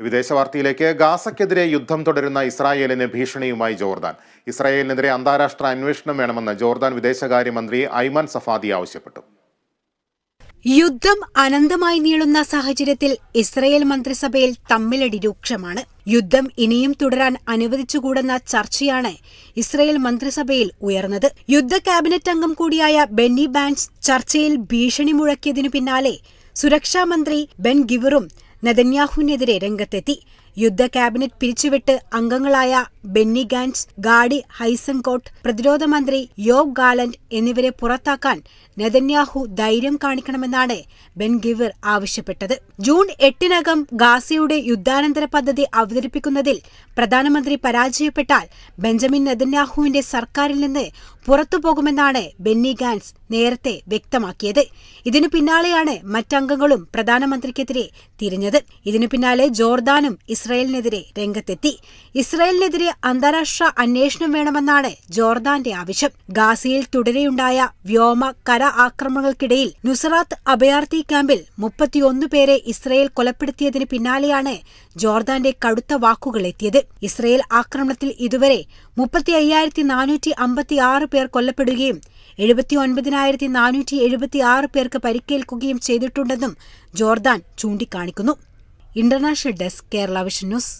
വിദേശ വാർത്തയിലേക്ക് ഗാസയ്ക്കെതിരെ യുദ്ധം തുടരുന്ന ഇസ്രായേലിന് ഭീഷണിയുമായി ജോർദാൻ. ഇസ്രായേലിനെതിരെ അന്താരാഷ്ട്ര അന്വേഷണം വേണമെന്ന് ജോർദാൻ വിദേശകാര്യമന്ത്രി ഐമൻ സഫാദി ആവശ്യപ്പെട്ടു. യുദ്ധം അനന്തമായി നീളുന്ന സാഹചര്യത്തിൽ ഇസ്രയേൽ മന്ത്രിസഭയിൽ തമ്മിലടി രൂക്ഷമാണ്. യുദ്ധം ഇനിയും തുടരാൻ അനുവദിച്ചുകൂടെന്ന ചർച്ചയാണ് ഇസ്രയേൽ മന്ത്രിസഭയിൽ ഉയർന്നത്. യുദ്ധ ക്യാബിനറ്റ് അംഗം കൂടിയായ ബെന്നി ബാൻസ് ചർച്ചയിൽ ഭീഷണി മുഴക്കിയതിനു പിന്നാലെ സുരക്ഷാമന്ത്രി ബെൻ ഗിവറും നെതന്യാഹുവിനെതിരെ രംഗത്തെത്തി യുദ്ധ ക്യാബിനറ്റ് പിരിച്ചുവിട്ട് അംഗങ്ങളായ ബെന്നി ഗാൻസ് ഗാഡി ഹൈസൻകോട്ട് പ്രതിരോധ മന്ത്രി യോബ് ഗാലന്റ് എന്നിവരെ പുറത്താക്കാൻ നെതന്യാഹു ധൈര്യം കാണിക്കണമെന്നാണ് ബെൻ ഗിവർ ആവശ്യപ്പെട്ടത്. ജൂൺ എട്ടിനകം ഗാസയുടെ യുദ്ധാനന്തര പദ്ധതി അവതരിപ്പിക്കുന്നതിൽ പ്രധാനമന്ത്രി പരാജയപ്പെട്ടാൽ ബെഞ്ചമിൻ നെതന്യാഹുവിന്റെ സർക്കാരിൽ നിന്ന് പുറത്തുപോകുമെന്നാണ് ബെന്നി ഗാൻസ് നേരത്തെ വ്യക്തമാക്കിയത്. ഇതിനു പിന്നാലെയാണ് മറ്റംഗങ്ങളും പ്രധാനമന്ത്രിക്കെതിരെ തിരിഞ്ഞത്. ഇതിനു പിന്നാലെ ജോർദാനും ഇസ്രായേലിനെതിരെ രംഗത്തെത്തി. ഇസ്രയേലിനെതിരെ അന്താരാഷ്ട്ര അന്വേഷണം വേണമെന്നാണ് ജോർദാന്റെ ആവശ്യം. ഗാസയിൽ തുടരെയുണ്ടായ വ്യോമ കര ആക്രമണങ്ങൾക്കിടയിൽ നുസറാത്ത് അഭയാർത്ഥി ക്യാമ്പിൽ മുപ്പത്തിയൊന്ന് പേരെ ഇസ്രയേൽ കൊലപ്പെടുത്തിയതിന് പിന്നാലെയാണ് ജോർദാന്റെ കടുത്ത വാക്കുകൾ എത്തിയത്. ഇസ്രയേൽ ആക്രമണത്തിൽ ഇതുവരെ മുപ്പത്തി അയ്യായിരത്തി നാനൂറ്റി അമ്പത്തി ആറ് പേർ കൊല്ലപ്പെടുകയും എഴുപത്തി ഒൻപതിനായിരത്തി നാനൂറ്റി എഴുപത്തി ആറ് പേർക്ക് പരിക്കേൽക്കുകയും ചെയ്തിട്ടുണ്ടെന്നും ജോർദാൻ ചൂണ്ടിക്കാണിക്കുന്നു. International desk Kerala Vision News